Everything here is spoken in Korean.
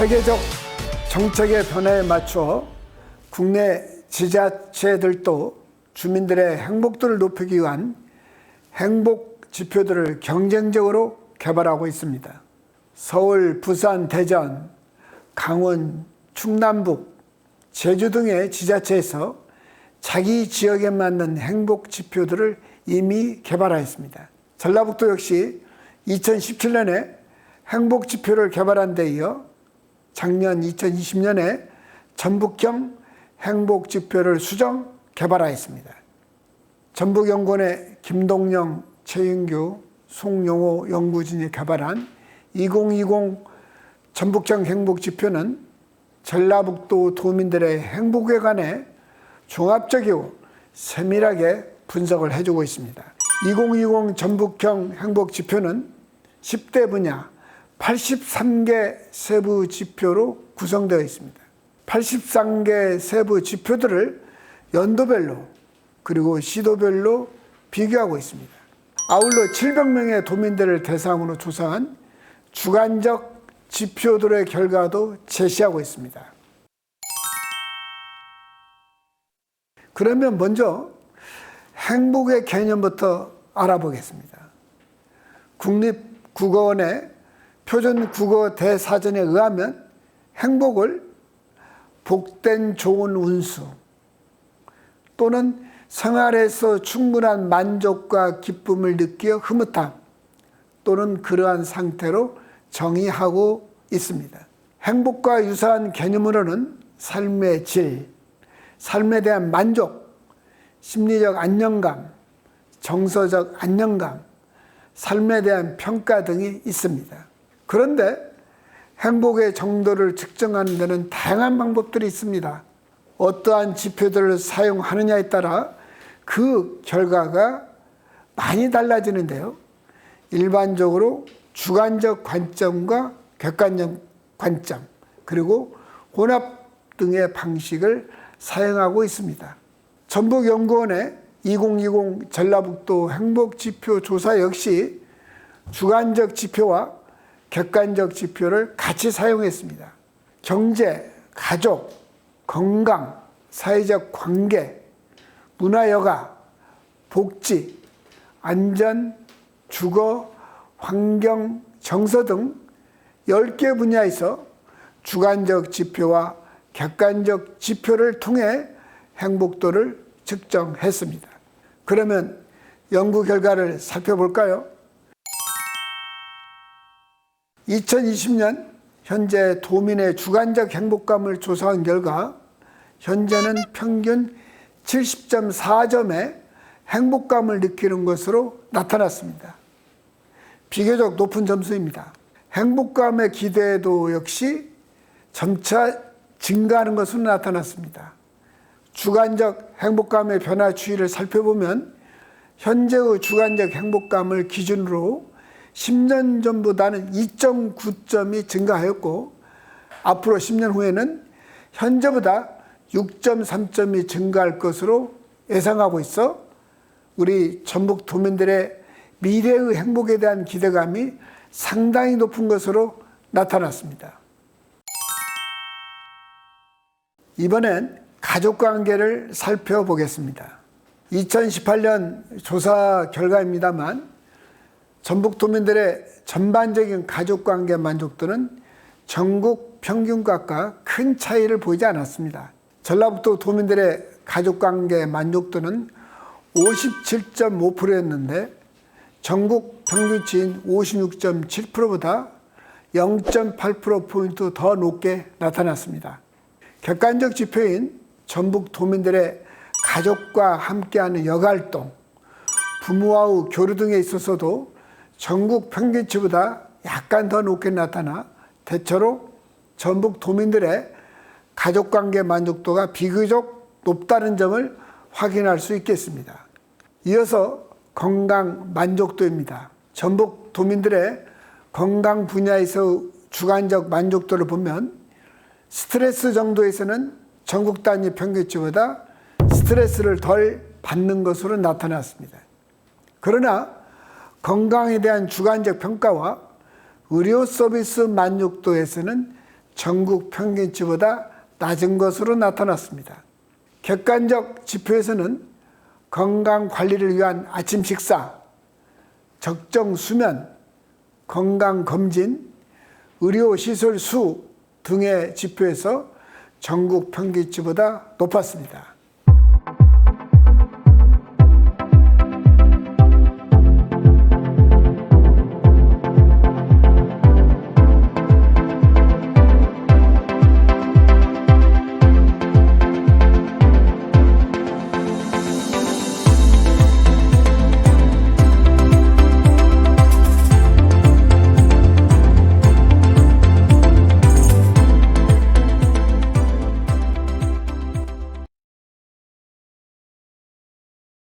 세계적 정책의 변화에 맞춰 국내 지자체들도 주민들의 행복도를 높이기 위한 행복 지표들을 경쟁적으로 개발하고 있습니다. 서울, 부산, 대전, 강원, 충남북, 제주 등의 지자체에서 자기 지역에 맞는 행복 지표들을 이미 개발하였습니다. 전라북도 역시 2017년에 행복 지표를 개발한 데 이어 작년 2020년에 전북형 행복 지표를 수정 개발하였습니다. 전북연구원의 김동영, 최윤규, 송용호 연구진이 개발한 2020 전북형 행복 지표는 전라북도 도민들의 행복에 관해 종합적이고 세밀하게 분석을 해주고 있습니다. 2020 전북형 행복 지표는 10대 분야 83개 세부 지표로 구성되어 있습니다. 83개 세부 지표들을 연도별로 그리고 시도별로 비교하고 있습니다. 아울러 700명의 도민들을 대상으로 조사한 주관적 지표들의 결과도 제시하고 있습니다. 그러면 먼저 행복의 개념부터 알아보겠습니다. 국립국어원의 표준 국어 대사전에 의하면 행복을 복된 좋은 운수 또는 생활에서 충분한 만족과 기쁨을 느끼어 흐뭇함 또는 그러한 상태로 정의하고 있습니다. 행복과 유사한 개념으로는 삶의 질, 삶에 대한 만족, 심리적 안정감, 정서적 안정감, 삶에 대한 평가 등이 있습니다. 그런데 행복의 정도를 측정하는 데는 다양한 방법들이 있습니다. 어떠한 지표들을 사용하느냐에 따라 그 결과가 많이 달라지는데요. 일반적으로 주관적 관점과 객관적 관점, 그리고 혼합 등의 방식을 사용하고 있습니다. 전북연구원의 2020 전라북도 행복지표 조사 역시 주관적 지표와 객관적 지표를 같이 사용했습니다. 경제, 가족, 건강, 사회적 관계, 문화여가, 복지, 안전, 주거, 환경, 정서 등 10개 분야에서 주관적 지표와 객관적 지표를 통해 행복도를 측정했습니다. 그러면 연구 결과를 살펴볼까요? 2020년 현재 도민의 주관적 행복감을 조사한 결과 현재는 평균 70.4점의 행복감을 느끼는 것으로 나타났습니다. 비교적 높은 점수입니다. 행복감의 기대도 역시 점차 증가하는 것으로 나타났습니다. 주관적 행복감의 변화 추이를 살펴보면 현재의 주관적 행복감을 기준으로 10년 전보다는 2.9점이 증가하였고 앞으로 10년 후에는 현재보다 6.3점이 증가할 것으로 예상하고 있어 우리 전북 도민들의 미래의 행복에 대한 기대감이 상당히 높은 것으로 나타났습니다. 이번엔 가족 관계를 살펴보겠습니다. 2018년 조사 결과입니다만 전북 도민들의 전반적인 가족 관계 만족도는 전국 평균값과 큰 차이를 보이지 않았습니다. 전라북도 도민들의 가족 관계 만족도는 57.5%였는데 전국 평균치인 56.7%보다 0.8%포인트 더 높게 나타났습니다. 객관적 지표인 전북 도민들의 가족과 함께하는 여가활동, 부모와의 교류 등에 있어서도 전국 평균치보다 약간 더 높게 나타나 대체로 전북 도민들의 가족관계 만족도가 비교적 높다는 점을 확인할 수 있겠습니다. 이어서 건강 만족도입니다. 전북 도민들의 건강 분야에서 주관적 만족도를 보면 스트레스 정도에서는 전국 단위 평균치보다 스트레스를 덜 받는 것으로 나타났습니다. 그러나 건강에 대한 주관적 평가와 의료 서비스 만족도에서는 전국 평균치보다 낮은 것으로 나타났습니다. 객관적 지표에서는 건강 관리를 위한 아침 식사, 적정 수면, 건강 검진, 의료 시설 수 등의 지표에서 전국 평균치보다 높았습니다.